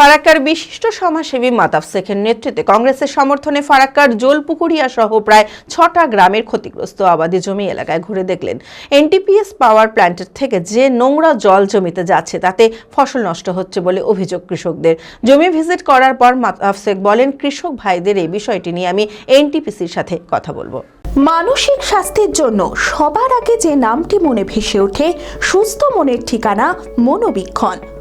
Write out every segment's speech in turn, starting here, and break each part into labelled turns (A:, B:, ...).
A: ফারাক্কার বিশিষ্ট সমাজসেবী মাতাফ শেখের নেতৃত্বে কংগ্রেসের সমর্থনে ফারাক্কার জোলপুকুরিয়া সহ প্রায় ছটা গ্রামের ক্ষতিগ্রস্ত আবাদি জমি এলাকায় ঘুরে দেখলেন। এনটিপিএস পাওয়ার প্ল্যান্টের থেকে যে নোংরা জল জমিতে যাচ্ছে, তাতে ফসল নষ্ট হচ্ছে বলে অভিযোগ কৃষকদের। জমি ভিজিট করার পর মাতাফ শেখ বলেন, কৃষক ভাইদের এই বিষয়টি নিয়ে আমি এনটিপিসির সাথে কথা বলব।
B: মানসিক স্বাস্থ্যের জন্য সবার আগে যে নামটি মনে ভেসে ওঠে, সুস্থ মনের ঠিকানা মনোবীক্ষণ।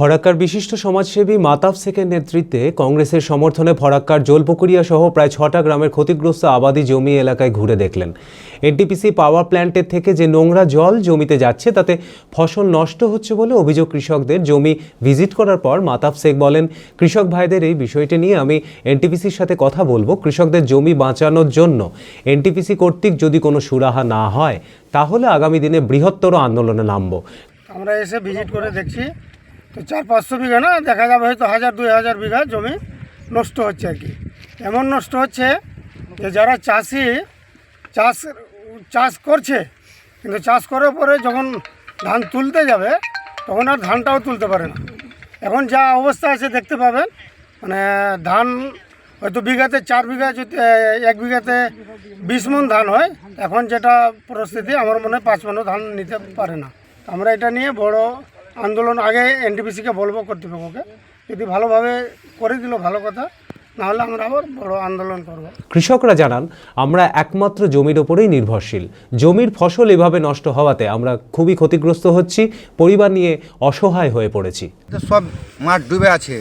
C: ফরাক্কার বিশিষ্ট সমাজসেবী মাতাব শেখের নেতৃত্বে কংগ্রেসের সমর্থনে ফরাক্কার জলপুকুরিয়া সহ প্রায় ছটা গ্রামের ক্ষতিগ্রস্ত আবাদি জমি এলাকায় ঘুরে দেখলেন। এনটিপিসি পাওয়ার প্ল্যান্টের থেকে যে নোংরা জল জমিতে যাচ্ছে, তাতে ফসল নষ্ট হচ্ছে বলে অভিযোগ কৃষকদের। জমি ভিজিট করার পর মাতাব শেখ বলেন, কৃষক ভাইদের এই বিষয়টি নিয়ে আমি এনটিপিসির সাথে কথা বলব। কৃষকদের জমি বাঁচানোর জন্য এনটিপিসি কর্তৃক যদি কোনো সুরাহা না হয়, তাহলে আগামী দিনে বৃহত্তর আন্দোলনে নামবো।
D: আমরা এসে ভিজিট করে দেখছি। তো চার পাঁচশো বিঘা না, দেখা যাবে হয়তো হাজার, দুই হাজার বিঘা জমি নষ্ট হচ্ছে আর কি। এমন নষ্ট হচ্ছে যে যারা চাষি, চাষ চাষ করছে, কিন্তু চাষ করার পরে যখন ধান তুলতে যাবে, তখন আর ধানটাও তুলতে পারে না। এখন যা অবস্থা আছে দেখতে পাবেন মানে ধান হয়তো বিঘাতে চার বিঘা, যদি এক বিঘাতে বিশ মন ধান হয়, এখন যেটা পরিস্থিতি, আমার মনে হয় পাঁচ মনও ধান নিতে পারে না। আমরা এটা নিয়ে বড় আন্দোলন আগে এনটিপিসিকে বলব কর্তৃপক্ষকে যদি ভালোভাবে করে দিল ভালো কথা নাহলে আমরা আবার বড় আন্দোলন করব।
C: কৃষকরা জানান আমরা একমাত্র জমির ওপরেই নির্ভরশীল। জমির ফসল এভাবে নষ্ট হওয়াতে আমরা খুবই ক্ষতিগ্রস্ত হচ্ছি পরিবার নিয়ে অসহায় হয়ে পড়েছি।
E: তো সব মাঠ ডুবে আছে।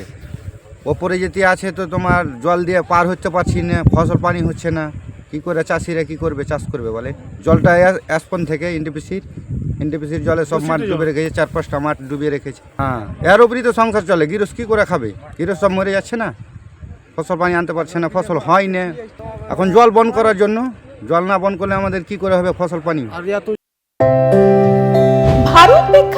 E: ওপরে যেতে আছে তো তোমার জল দিয়ে পার হতে পারছি না ফসল পানি হচ্ছে না। কি করে চাষিরা কি করবে চাষ করবে বলে? জলটা অ্যাসপন থেকে এনটিপিসির এনটিপিসির জলে সব মাঠ ডুবে রেখেছে চার পাঁচটা মাঠ ডুবিয়ে রেখেছে। হ্যাঁ এর উপরই তো সংসার চলে। গিরস কি করে খাবে? গিরস সব মরে যাচ্ছে না। ফসল পানি আনতে পারছে না ফসল হয় না। এখন জল বন্ধ করার জন্য জল না বন্ধ করলে আমাদের কি করে হবে ফসল পানি?
B: ভারত